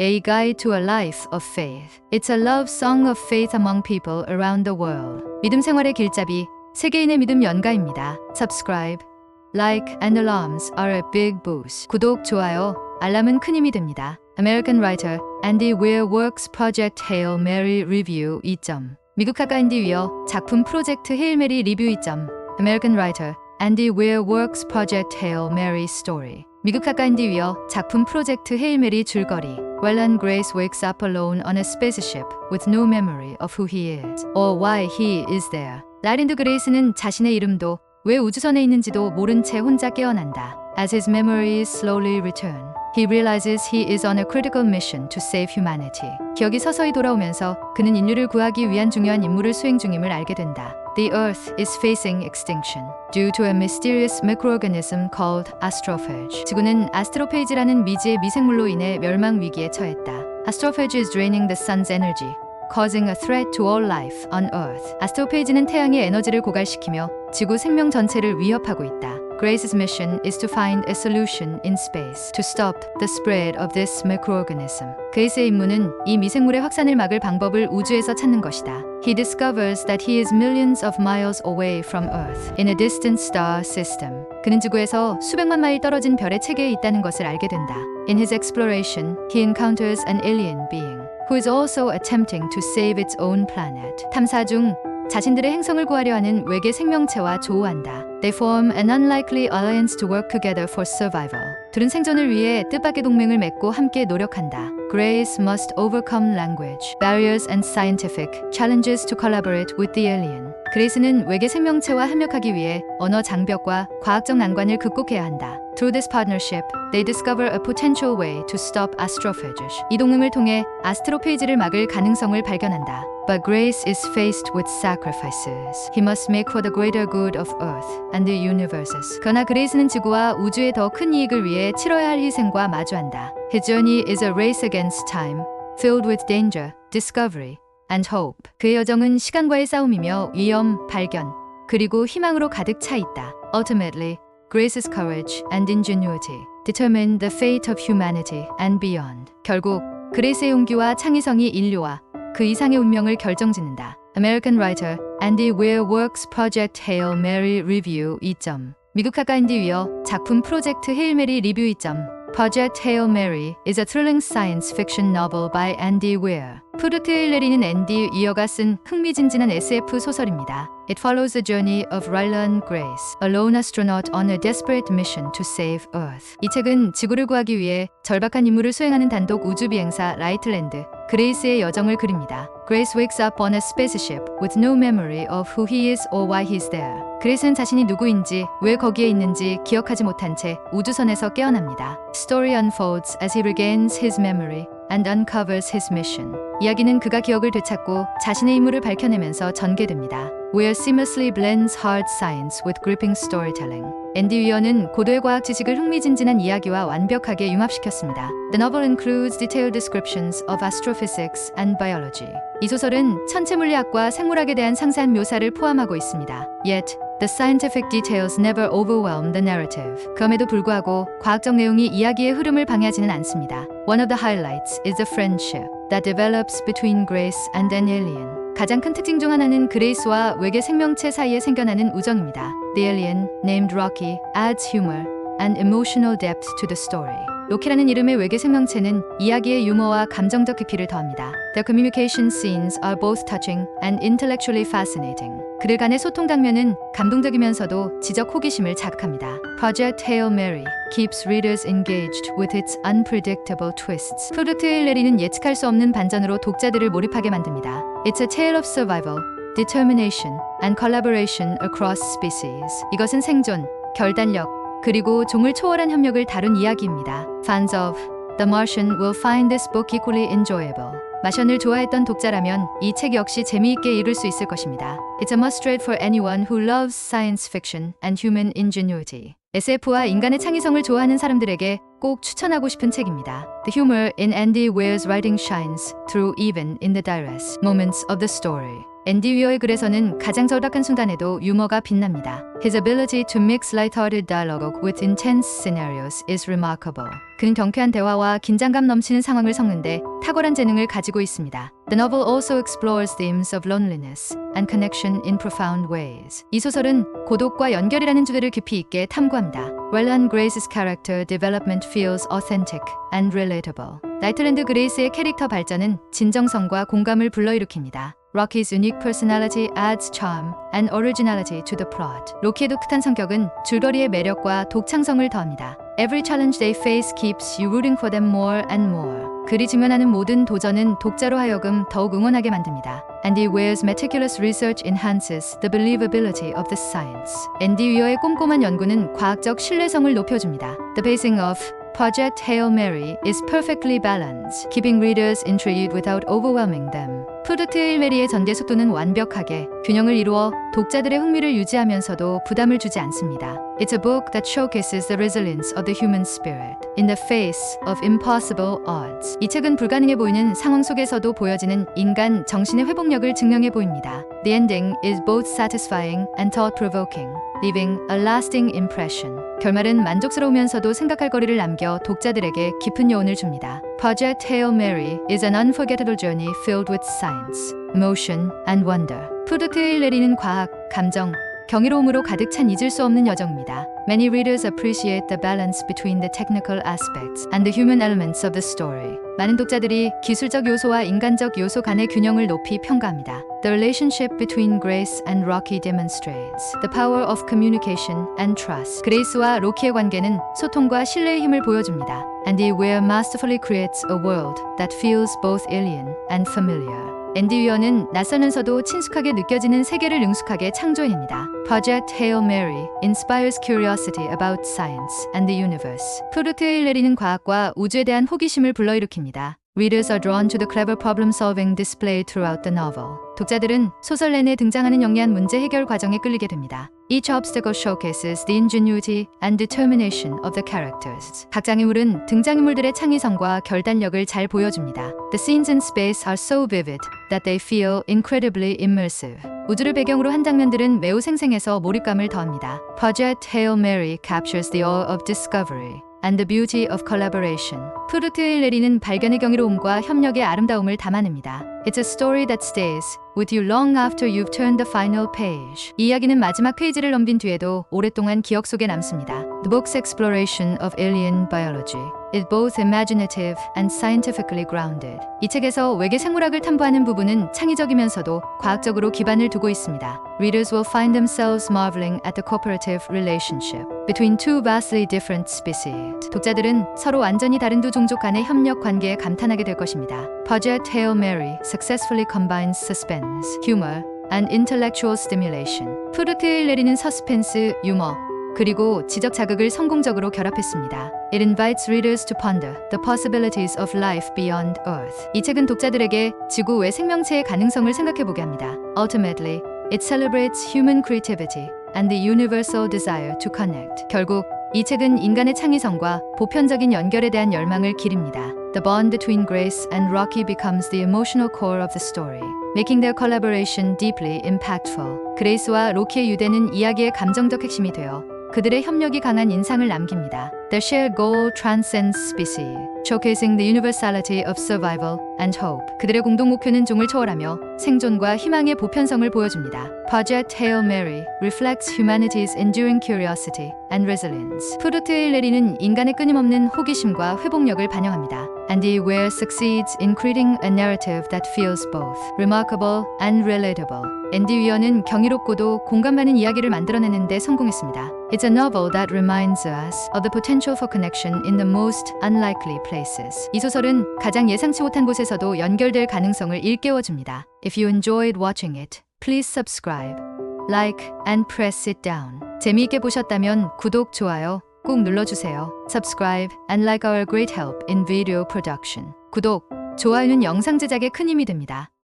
A Guide to a Life of Faith. It's a love song of faith among people around the world. 믿음 생활의 길잡이, 세계인의 믿음 연가입니다. Subscribe, like and alarms are a big boost. 구독, 좋아요, 알람은 큰 힘이 됩니다. American writer Andy Weir Works Project Hail Mary Review 2점. 미국 작가 앤디 위어 작품 프로젝트 헤일 메리 리뷰 2점. American writer Andy Weir Works Project Hail Mary Story. 미국 작가 앤디 위어 작품 프로젝트 헤일 메리 줄거리. Waylon Grace wakes up alone on a spaceship with no memory of who he is or why he is there. 라린드 그레이스는 자신의 이름도 왜 우주선에 있는지도 모른 채 혼자 깨어난다. As his memories slowly return, he realizes he is on a critical mission to save humanity. 기억이 서서히 돌아오면서 그는 인류를 구하기 위한 중요한 임무를 수행 중임을 알게 된다. The Earth is facing extinction due to a mysterious microorganism called astrophage. 지구는 아스트로페이지라는 미지의 미생물로 인해 멸망 위기에 처했다. Astrophage is draining the sun's energy, causing a threat to all life on Earth. 아스트로페이지는 태양의 에너지를 고갈시키며 지구 생명 전체를 위협하고 있다. Grace's mission is to find a solution in space to stop the spread of this microorganism. 그레이스의 임무는 이 미생물의 확산을 막을 방법을 우주에서 찾는 것이다. He discovers that he is millions of miles away from Earth in a distant star system. 그는 지구에서 수백만 마일 떨어진 별의 체계에 있다는 것을 알게 된다. In his exploration, he encounters an alien being who is also attempting to save its own planet. 탐사 중 자신들의 행성을 구하려 하는 외계 생명체와 조우한다. They form an unlikely alliance to work together for survival. 둘은 생존을 위해 뜻밖의 동맹을 맺고 함께 노력한다. Grace must overcome language, barriers and scientific challenges to collaborate with the alien. 그레이스는 외계 생명체와 협력하기 위해 언어 장벽과 과학적 난관을 극복해야 한다. Through this partnership, they discover a potential way to stop astrophages. 이 동맹을 통해 아스트로페이지를 막을 가능성을 발견한다. But Grace is faced with sacrifices. He must make for the greater good of Earth and the universes. 그러나 그레이스는 지구와 우주의 더 큰 이익을 위해 치러야 할 희생과 마주한다. His journey is a race against time, filled with danger, discovery, and hope. 그의 여정은 시간과의 싸움이며 위험, 발견, 그리고 희망으로 가득 차 있다. Ultimately, Grace's courage and ingenuity determine the fate of humanity and beyond. 결국 그레이스의 용기와 창의성이 인류와 그 이상의 운명을 결정짓는다. American writer Andy Weir Works Project Hail Mary Review 2점. 미국 작가 앤디 위어 작품 프로젝트 헤일 메리 리뷰 2점. Project Hail Mary is a thrilling science fiction novel by Andy Weir. 메리는 앤디 위어가 쓴 흥미진진한 SF 소설입니다. It follows the journey of Rylan Grace, a lone astronaut on a desperate mission to save Earth. 이 책은 지구를 구하기 위해 절박한 임무를 수행하는 단독 우주 비행사 라이틀랜드 그레이스의 여정을 그립니다. Grace wakes up on a spaceship with no memory of who he is or why he's there. 그레이스는 자신이 누구인지 왜 거기에 있는지 기억하지 못한 채 우주선에서 깨어납니다. Story unfolds as he regains his memory and uncovers his mission. 이야기는 그가 기억을 되찾고 자신의 임무를 밝혀내면서 전개됩니다. Weir seamlessly blends hard science with gripping storytelling. 앤디 위어는 고도의 과학 지식을 흥미진진한 이야기와 완벽하게 융합시켰습니다. The novel includes detailed descriptions of astrophysics and biology. 이 소설은 천체 물리학과 생물학에 대한 상세한 묘사를 포함하고 있습니다. Yet, The scientific details never overwhelm the narrative. 그럼에도 불구하고 과학적 내용이 이야기의 흐름을 방해하지는 않습니다. One of the highlights is the friendship that develops between Grace and an alien. 가장 큰 특징 중 하나는 그레이스와 외계 생명체 사이에 생겨나는 우정입니다. The alien, named Rocky, adds humor and emotional depth to the story. 로키라는 이름의 외계 생명체는 이야기의 유머와 감정적 깊이를 더합니다. The communication scenes are both touching and intellectually fascinating. 그들 간의 소통 장면은 감동적이면서도 지적 호기심을 자극합니다. Project Hail Mary keeps readers engaged with its unpredictable twists. 프로젝트 헤일 메리는 예측할 수 없는 반전으로 독자들을 몰입하게 만듭니다. It's a tale of survival, determination, and collaboration across species. 이것은 생존, 결단력, 그리고 종을 초월한 협력을 다룬 이야기입니다. Fans of The Martian will find this book equally enjoyable. 마션을 좋아했던 독자라면 이 책 역시 재미있게 읽을 수 있을 것입니다. It's a must-read for anyone who loves science fiction and human ingenuity. SF와 인간의 창의성을 좋아하는 사람들에게 꼭 추천하고 싶은 책입니다. The humor in Andy Weir's writing shines through even in the direst moments of the story. 앤디 위어의 글에서는 가장 절박한 순간에도 유머가 빛납니다. His ability to mix light-hearted dialogue with intense scenarios is remarkable. 그는 경쾌한 대화와 긴장감 넘치는 상황을 섞는데 탁월한 재능을 가지고 있습니다. The novel also explores themes of loneliness and connection in profound ways. 이 소설은 고독과 연결이라는 주제를 깊이 있게 탐구합니다. 웰란 그레이스's character development feels authentic and relatable. 나이틀랜드 그레이스의 캐릭터 발전은 진정성과 공감을 불러일으킵니다. Rocky's unique personality adds charm and originality to the plot. 로키의 독특한 성격은 줄거리의 매력과 독창성을 더합니다. Every challenge they face keeps you rooting for them more and more. 그리 직면하는 모든 도전은 독자로 하여금 더욱 응원하게 만듭니다. Andy Weir's meticulous research enhances the believability of the science. 앤디 위어의 꼼꼼한 연구는 과학적 신뢰성을 높여줍니다. The pacing of Project Hail Mary is perfectly balanced, keeping readers intrigued without overwhelming them. 프로젝트 헤일 메리의 전개 속도는 완벽하게 균형을 이루어 독자들의 흥미를 유지하면서도 부담을 주지 않습니다. It's a book that showcases the resilience of the human spirit in the face of impossible odds. 이 책은 불가능해 보이는 상황 속에서도 보여지는 인간 정신의 회복력을 증명해 보입니다. The ending is both satisfying and thought-provoking. leaving a lasting impression. 결말은 만족스러우면서도 생각할 거리를 남겨 독자들에게 깊은 여운을 줍니다. Project Hail Mary is an unforgettable journey filled with science, emotion, and wonder. 프로젝트 헤일 메리는 과학, 감정, 경이로움으로 가득 찬 잊을 수 없는 여정입니다. Many readers appreciate the balance between the technical aspects and the human elements of the story. 많은 독자들이 기술적 요소와 인간적 요소 간의 균형을 높이 평가합니다. The relationship between Grace and Rocky demonstrates the power of communication and trust. 그레이스와 로키의 관계는 소통과 신뢰의 힘을 보여줍니다. Andy Weir masterfully creates a world that feels both alien and familiar. 앤디 위어는 낯설면서도 친숙하게 느껴지는 세계를 능숙하게 창조해냅니다. Project Hail Mary inspires curiosity about science and the universe. 프루트 헤일 내리는 과학과 우주에 대한 호기심을 불러일으킵니다. Readers are drawn to the clever problem-solving displayed throughout the novel. 독자들은 소설 내내 등장하는 영리한 문제 해결 과정에 끌리게 됩니다. Each obstacle showcases the ingenuity and determination of the characters. 각 장애물은 등장인물들의 창의성과 결단력을 잘 보여줍니다. The scenes in space are so vivid that they feel incredibly immersive. 우주를 배경으로 한 장면들은 매우 생생해서 몰입감을 더합니다. Project Hail Mary captures the awe of discovery. And the beauty of collaboration. 프루트일 내리는 발견의 경이로움과 협력의 아름다움을 담아냅니다. It's a story that stays with you long after you've turned the final page. 이 이야기는 마지막 페이지를 넘긴 뒤에도 오랫동안 기억 속에 남습니다. The book's exploration of alien biology is both imaginative and scientifically grounded. 이 책에서 외계 생물학을 탐구하는 부분은 창의적이면서도 과학적으로 기반을 두고 있습니다. Readers will find themselves marveling at the cooperative relationship between two vastly different species. 독자들은 서로 완전히 다른 두 종족 간의 협력 관계에 감탄하게 될 것입니다. Project Hail Mary successfully combines suspense, humor, and intellectual stimulation. 프루트를 내리는 서스펜스, 유머, 그리고 지적 자극을 성공적으로 결합했습니다. It invites readers to ponder the possibilities of life beyond Earth. 이 책은 독자들에게 지구 외 생명체의 가능성을 생각해보게 합니다. Ultimately, it celebrates human creativity and the universal desire to connect. 결국 이 책은 인간의 창의성과 보편적인 연결에 대한 열망을 기립니다. The bond between Grace and Rocky becomes the emotional core of the story, making their collaboration deeply impactful. 그레이스와 로키의 유대는 이야기의 감정적 핵심이 되어 그들의 협력이 강한 인상을 남깁니다. Their shared goal transcends species, showcasing the universality of survival and hope. 그들의 공동 목표는 종을 초월하며 생존과 희망의 보편성을 보여줍니다. Project Hail Mary reflects humanity's enduring curiosity and resilience. 프루트일 내리는 인간의 끊임없는 호기심과 회복력을 반영합니다. Andy Weir succeeds in creating a narrative that feels both remarkable and relatable. 앤디 위어는 경이롭고도 공감하는 이야기를 만들어내는데 성공했습니다. It's a novel that reminds us of the potential for connection in the most unlikely places. 이 소설은 가장 예상치 못한 곳에서도 연결될 가능성을 일깨워줍니다. If you enjoyed watching it, please subscribe, like, and press it down. 재미있게 보셨다면 구독, 좋아요 꼭 눌러주세요. Subscribe and like our great help in video production. 구독, 좋아요는 영상 제작에 큰 힘이 됩니다.